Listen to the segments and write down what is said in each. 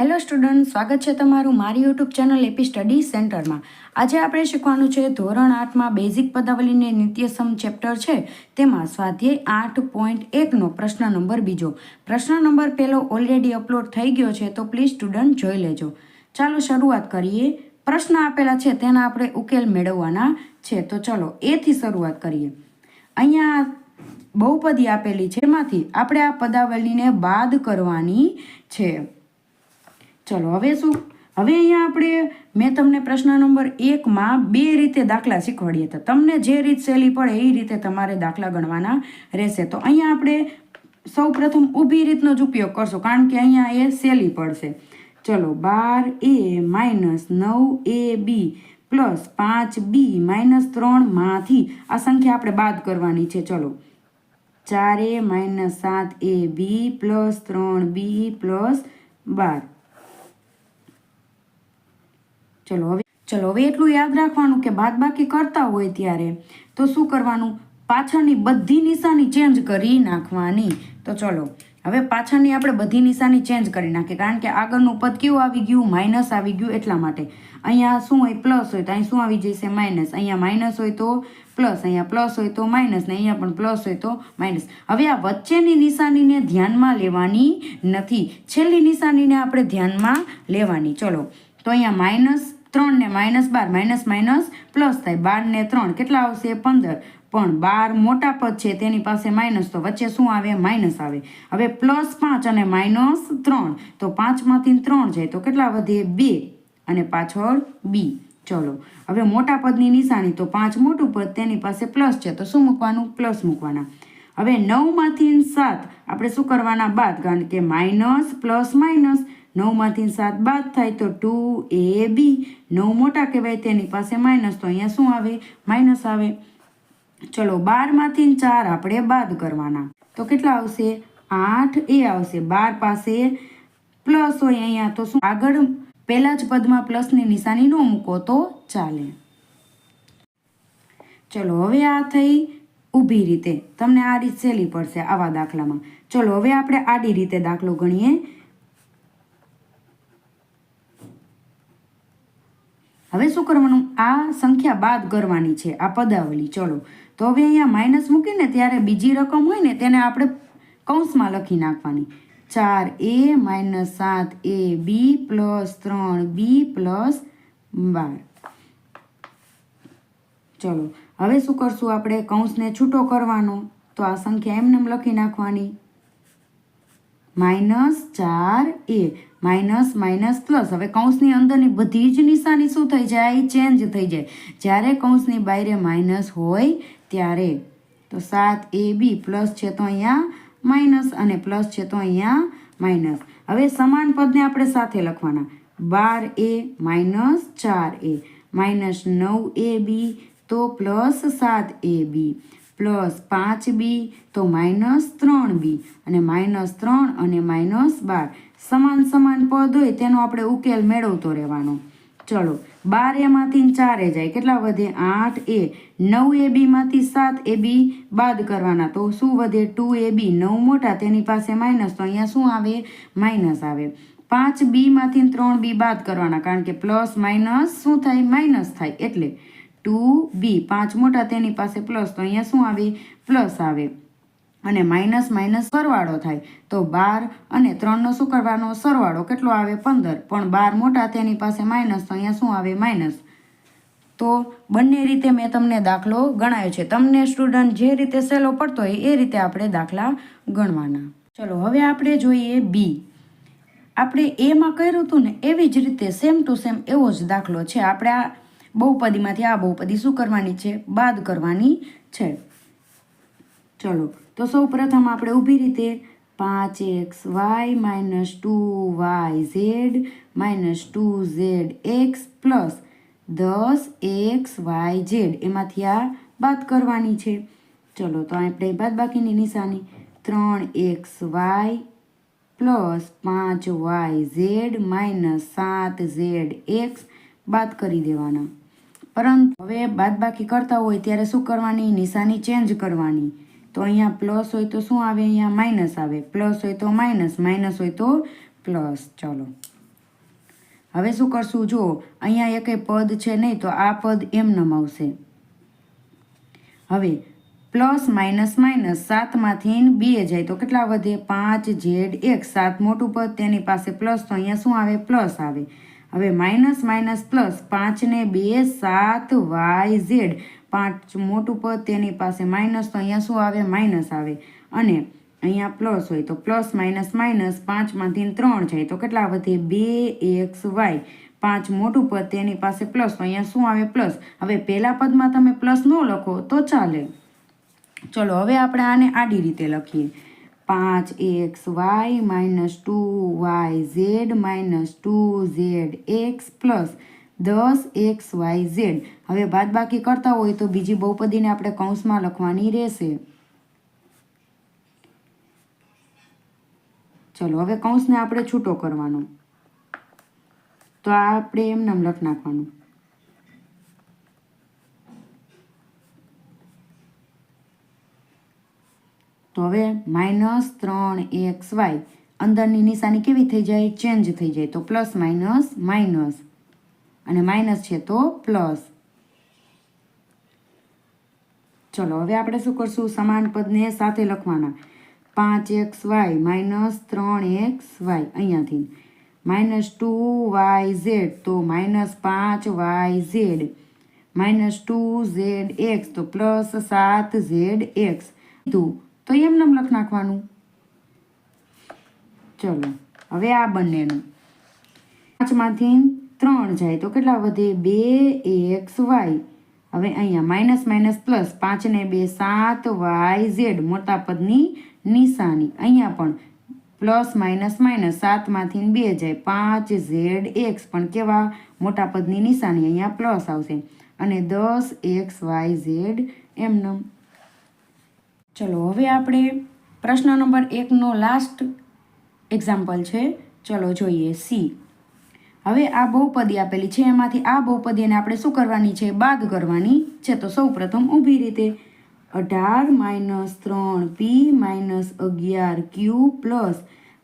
Hello student સ્વાગત છે તમારું મારી યુટ્યુબ ચેનલ એપી સ્ટડી સેન્ટરમાં આજે આપણે શીખવાનું છે ધોરણ આઠમાં બેઝિક પદાવલીને નિત્યસમ ચેપ્ટર છે. તેમાં સ્વાધ્યાય આઠ પોઈન્ટ એકનો પ્રશ્ન નંબર બીજો. પ્રશ્ન નંબર પહેલો ઓલરેડી અપલોડ થઈ ગયો છે, તો પ્લીઝ સ્ટુડન્ટ જોઈ લેજો. ચાલો શરૂઆત કરીએ. પ્રશ્ન આપેલા છે, તેના આપણે ઉકેલ મેળવવાના છે. તો ચલો એથી શરૂઆત કરીએ. અહીંયા બહુપદી આપેલી છે, એમાંથી આપણે આ પદાવલીને બાદ કરવાની છે. ચલો, હવે શું? હવે અહીંયા આપણે, મેં તમને પ્રશ્ન નંબર એકમાં બે રીતે દાખલા શીખવાડીએ. હતા તમને જે રીત સહેલી પડે એ રીતે તમારે દાખલા ગણવાના રહેશે. તો અહીંયા આપણે સૌ પ્રથમ ઊભી રીતનો જ ઉપયોગ કરશો, કારણ કે અહીંયા એ સહેલી પડશે. ચલો, બાર એ માઇનસ નવ એ બી પ્લસ પાંચ બી માઇનસ ત્રણમાંથી આ સંખ્યા આપણે બાદ કરવાની છે. ચલો, ચાર એ માઇનસ સાત એ બી પ્લસ ત્રણ બી પ્લસ બાર. ચલો હવે ચલો, હવે એટલું યાદ રાખવાનું કે બાદબાકી કરતા હોય ત્યારે તો શું કરવાનું? પાછળની બધી નિશાની ચેન્જ કરી નાખવાની. તો ચલો, હવે પાછળની આપણે બધી નિશાની ચેન્જ કરી નાખીએ. કારણ કે આગળનું પદ કેવું આવી ગયું? માઇનસ આવી ગયું એટલા માટે. અહીંયા શું હોય? પ્લસ હોય. તો અહીં શું આવી જશે? માઇનસ અહીંયા માઇનસ હોય તો પ્લસ અહીંયા પ્લસ હોય તો માઇનસ ને અહીંયા પણ પ્લસ હોય તો માઇનસ હવે આ વચ્ચેની નિશાનીને ધ્યાનમાં લેવાની નથી. છેલ્લી નિશાનીને આપણે ધ્યાનમાં લેવાની. ચલો, તો અહીંયા માઇનસ ત્રણ ને માઇનસ બાર, માઇનસ માઇનસ પ્લસ થાય. બાર ને ત્રણ કેટલા આવશે? પંદર. પણ બાર મોટા પદ છે, તેની પાસે માઇનસ. તો વચ્ચે શું આવે? માઇનસ આવે. હવે પ્લસ પાંચ અને માઇનસ ત્રણ. તો પાંચમાંથી ત્રણ જાય. તો કેટલા વધે? બે. અને પાછળ બી. ચલો. હવે મોટા પદની નિશાની. તો પાંચ મોટું પદ તેની પાસે પ્લસ છે. તો શું મૂકવાનું? પ્લસ મૂકવાના. હવે નવમાંથી સાત. આપણે શું કરવાના? બાદ. કારણ કે માઇનસ પ્લસ માઇનસ. નવમાંથી સાત બાદ થાય તો ટુ એ બી. નવ મોટા કહેવાય તેની પાસે માઇનસ તો અહીંયા શું આવે? માઇનસ આવે. ચલો, બારમાંથી ચાર આપણે બાદ કરવાના. તો કેટલા આવશે? આઠ. એ આવશે. બાર પાસે પ્લસ હોય અહીંયા તો શું? આગળ પહેલા જ પદમાં પ્લસની નિશાની ન મૂકો તો ચાલે. ચલો, હવે આ થઈ ઊભી રીતે. તમને આ રીત સહેલી પડશે આવા દાખલામાં. ચલો, હવે આપણે આડી રીતે દાખલો ગણીએ. હવે શું કરવાનું આ સંખ્યા બાદ કરવાની છે, આ પદાવલી. ચલો, તો હવે અહીંયા માઇનસ મૂકીને ત્યારે બીજી રકમ હોય ને તેને આપણે કૌંસમાં લખી નાખવાની. ચાર એ માઇનસ સાત એ બી પ્લસ ત્રણ, બી પ્લસ બાર. ચલો, હવે શું કરશું આપણે? કૌંસને છૂટો કરવાનો. તો આ સંખ્યા એમને એમ લખી નાખવાની. માઇનસ ચાર એ. Minus minus plus. હવે કૌંસની અંદરની બધી જ નિશાની શું થઈ જાય? ચેન્જ થઈ જાય. જ્યારે કૌંસની બાયરે માઇનસ હોય ત્યારે તો સાત એ બી. પ્લસ છે તો અહીંયા માઇનસ અને પ્લસ છે તો અહીંયા માઇનસ હવે સમાન પદને આપણે સાથે લખવાના. બાર એ માઇનસ ચાર એ. માઇનસ નવ એ બી. તો પ્લસ સાત એ બી. પ્લસ પાંચ બી તો માઇનસ ત્રણ બી અને માઇનસ ત્રણ અને માઇનસ બાર. સમાન સમાન પદ હોય તેનો આપણે ઉકેલ મેળવતો રહેવાનો. ચલો, બાર એમાંથી ચારે જાય. કેટલા વધે? આઠ, એ. નવ એ બીમાંથી સાત એ બી બાદ કરવાના. તો શું વધે? Two A B. નવ મોટા. તેની પાસે માઇનસ. તો અહીંયા શું આવે? માઇનસ આવે. પાંચ બીમાંથી ત્રણ બી બાદ કરવાના. કારણ કે પ્લસ માઇનસ શું થાય? માઇનસ થાય. એટલે ટુ બી. પાંચ મોટા તેની પાસે પ્લસ, તો અહીંયા શું આવે? પ્લસ આવે. અને માઇનસ માઇનસ સરવાળો થાય, તો બાર અને ત્રણનો શું કરવાનો? સરવાળો કેટલો આવે? પંદર. પણ બાર મોટા તેની પાસે માઇનસ, તો અહીંયા શું આવે? માઇનસ. તો બંને રીતે મેં તમને દાખલો ગણાયો છે. તમને સ્ટુડન્ટ જે રીતે સહેલો પડતો હોય, એ રીતે આપણે દાખલા ગણવાના. ચલો, હવે આપણે જોઈએ બી આપણે એમાં કર્યું હતું ને, એવી જ રીતે સેમ ટુ સેમ એવો જ દાખલો છે. આપણે આ બહુપદીમાંથી આ બહુપદી શું કરવાની છે? બાદ કરવાની છે. ચલો, તો સૌ પ્રથમ આપણે ઊભી રીતે પાંચ x y minus two y z minus two z x plus દસ એક્સ વાય ઝેડ. એમાંથી આ બાદ કરવાની છે. ચલો, તો આપણે બાદ બાકીની નિશાની ત્રણ એક્સ વાય પ્લસ પાંચ વાય ઝેડ માઇનસ સાત ઝેડ એક્સ બાદ કરી દેવાના. પરંતુ હવે બાદબાકી કરતા હોય ત્યારે શું કરવાની? નિશાની ચેન્જ કરવાની. તો અહીંયા પ્લસ હોય તો શું આવે? અહીંયા માઇનસ આવે. પ્લસ હોય તો માઇનસ માઇનસ હોય તો પ્લસ ચલો. હવે શું કરશું? જુઓ, અહીંયા એકેય પદ છે નહીં, તો આ પદ એમનેમ આવશે હવે પ્લસ માઇનસ માઇનસ સાતમાંથી બે જાય તો કેટલા વધે? પાંચ, ઝેડ, એક. સાત મોટું પદ, તેની પાસે પ્લસ તો અહીંયા શું આવે? પ્લસ આવે. હવે માઇનસ માઇનસ પ્લસ પાંચને બે, સાત, વાય, ઝેડ. પાંચ મોટું પદ, તેની પાસે માઇનસ, તો અહીંયા શું આવે? માઇનસ આવે. અને અહીંયા પ્લસ હોય તો પ્લસ માઇનસ માઇનસ પાંચમાંથી ત્રણ જાય. તો કેટલા વધે? બે એક્સ વાય. પાંચ મોટું પદ, તેની પાસે પ્લસ, તો અહીંયા શું આવે? પ્લસ. હવે પહેલા પદમાં તમે પ્લસ ન લખો તો ચાલે. ચલો, હવે આપણે આને આડી રીતે લખીએ. પાંચ x y minus two y z minus two z x plus દસ એક્સ વાય ઝેડ. હવે બાદબાકી કરતા હોય તો બીજી બહુપદીને આપણે કૌંસમાં લખવાની રહેશે. ચલો, હવે કૌંસને આપણે છૂટો કરવાનો. તો આપણે એમને એમ લખ નાખવાનું. તો હવે માઇનસ ત્રણ એક્સ વાય અંદરની નિશાની કેવી થઈ જાય? ચેન્જ થઈ જાય. તો પ્લસ માઇનસ માઇનસ. અને માઇનસ છે તો પ્લસ. ચલો, હવે આપણે શું કરશું? સમાન પદને સાથે લખવાના. પાંચ એક્સ વાય માઇનસ ત્રણ એક્સ વાય અહીંયાથી. Minus two y z. તો માઇનસ પાંચ y z. Minus two z x. તો પ્લસ સાત ઝેડ એક્સ. કીધું તો એમ એમનેમ લખ નાખવાનું. ચલો, હવે આ બંનેનું. પાંચમાંથી ત્રણ જાય તો કેટલા વધે? બે એક્સ વાય. હવે અહીંયા માઇનસ માઇનસ, પ્લસ. પાંચને બે, સાત, વાય, ઝેડ. મોટા પદની નિશાની. અહીંયા પણ પ્લસ, માઇનસ માઇનસ. સાતમાંથી બે જાય. પાંચ, ઝેડ, એક્સ. પણ કેવા? મોટા પદની નિશાની અહીંયા પ્લસ આવશે. અને દસ, એક્સ, વાય, ઝેડ એમનેમ ચલો, હવે આપણે પ્રશ્ન નંબર એકનો લાસ્ટ એક્ઝામ્પલ છે. ચલો જોઈએ સી હવે આ બહુપદી આપેલી છે, એમાંથી આ બહુપદીને આપણે શું કરવાની છે? બાદ કરવાની છે. તો સૌ પ્રથમ ઊભી રીતે અઢાર માઇનસ ત્રણ પી માઇનસ અગિયાર ક્યુ પ્લસ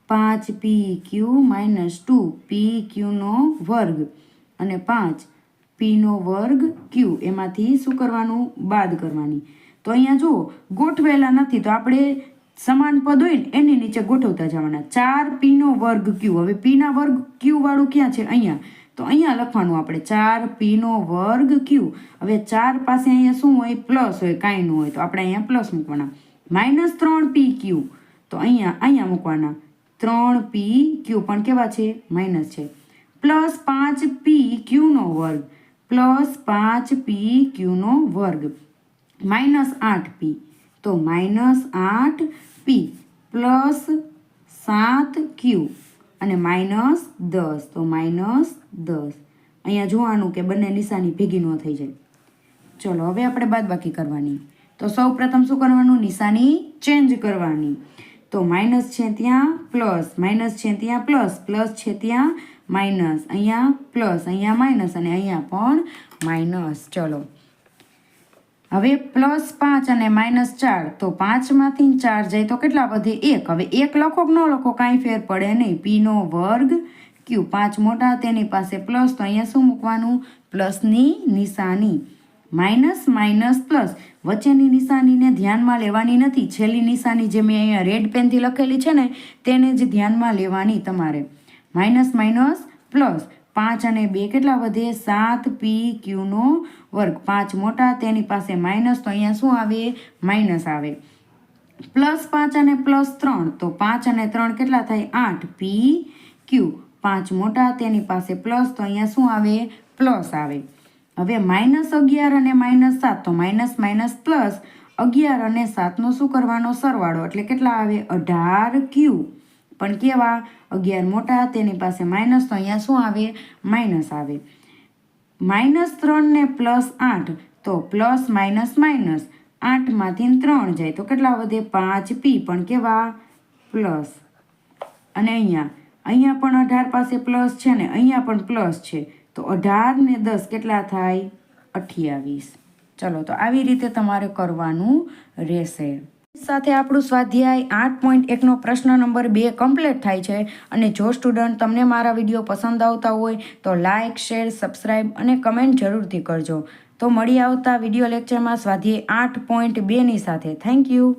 પાંચ p q minus two p ક્યુનો વર્ગ. અને પાંચ પીનો વર્ગ ક્યુ. એમાંથી શું કરવાનું? બાદ કરવાની. તો અહીંયા જુઓ, ગોઠવેલા નથી. તો આપણે સમાન પદ હોય ને, એની નીચે ગોઠવતા જવાના. ચાર પીનો વર્ગ ક્યુ? હવે પીના વર્ગ ક્યુ વાળું ક્યાં છે? અહીંયા. તો અહીંયા લખવાનું આપણે. ચાર પીનો વર્ગ ક્યુ? હવે ચાર પાસે અહીંયા શું હોય? પ્લસ હોય, કાંઈ ન હોય. તો આપણે અહીંયા પ્લસ મૂકવાના. માઇનસ ત્રણ પી ક્યુ? તો અહીંયા અહીંયા મૂકવાના. ત્રણ પી ક્યુ. પણ કેવા છે? માઇનસ છે. પ્લસ પાંચ પી ક્યુનો વર્ગ. પ્લસ પાંચ પી ક્યુનો વર્ગ. માઇનસ આઠ પી. તો માઇનસ આઠ પી પ્લસ સાત ક્યુ અને માઇનસ દસ. તો માઇનસ દસ. અહીંયા જોવાનું કે બંને નિશાની ભેગી ન થઈ જાય. ચલો, હવે આપણે બાદબાકી કરવાની. તો સૌ પ્રથમ શું કરવાનું? નિશાની ચેન્જ કરવાની. તો માઇનસ છે ત્યાં પ્લસ માઇનસ છે ત્યાં પ્લસ પ્લસ છે ત્યાં માઇનસ અહીંયા પ્લસ, અહીંયા માઇનસ અને અહીંયા પણ માઇનસ ચલો. હવે પ્લસ પાંચ અને માઇનસ ચાર, તો પાંચમાંથી ચાર જાય તો કેટલા વધે એક? હવે એક લખો કે ન લખો કાંઈ ફેર પડે નહીં. પીનો વર્ગ ક્યુ પાંચ મોટા, તેની પાસે પ્લસ તો અહીંયા શું મૂકવાનું? પ્લસની નિશાની. માઇનસ માઇનસ પ્લસ વચ્ચેની નિશાનીને ધ્યાનમાં લેવાની નથી. છેલ્લી નિશાની જે મેં અહીંયા રેડ પેનથી લખેલી છે ને, તેને જ ધ્યાનમાં લેવાની તમારે. માઇનસ માઇનસ પ્લસ પાંચ અને બે કેટલા વધે? સાત પી ક્યુનો વર્ગ. પાંચ મોટા, તેની પાસે માઇનસ, તો અહીંયા શું આવે? માઇનસ આવે. પ્લસ પાંચ અને પ્લસ ત્રણ, તો પાંચ અને ત્રણ કેટલા થાય? આઠ પી ક્યુ. પાંચ મોટા, તેની પાસે પ્લસ, તો અહીંયા શું આવે? પ્લસ આવે. હવે માઇનસ અગિયાર અને માઇનસ સાત, તો માઇનસ માઇનસ પ્લસ અગિયાર અને સાતનો શું કરવાનો? સરવાળો. એટલે કેટલા આવે? અઢાર ક્યુ. પણ કેવા? અગિયાર મોટા, તેની પાસે માઇનસ તો અહીંયા શું આવે? માઇનસ આવે. માઇનસ ત્રણ ને પ્લસ આઠ, તો પ્લસ માઇનસ માઇનસ આઠમાંથી ત્રણ જાય, તો કેટલા વધે? પાંચ પી પણ કેવા? પ્લસ અને અહીંયા અહીંયા પણ અઢાર પાસે પ્લસ છે ને, અહીંયા પણ પ્લસ છે. તો અઢાર ને દસ કેટલા થાય? અઠ્યાવીસ. ચલો, તો આવી રીતે તમારે કરવાનું રહેશે. સાથે આપણું સ્વાધ્યાય આઠ પોઈન્ટ એકનો પ્રશ્ન નંબર બે કમ્પ્લીટ થાય છે. અને જો સ્ટુડન્ટ તમને મારા વીડિયો પસંદ આવતા હોય, તો લાઇક શેર સબસ્ક્રાઈબ અને કમેન્ટ જરૂરથી કરજો. તો મળી આવતા વીડિયો લેક્ચરમાં સ્વાધ્યાય આઠ પોઈન્ટ બેની સાથે. Thank you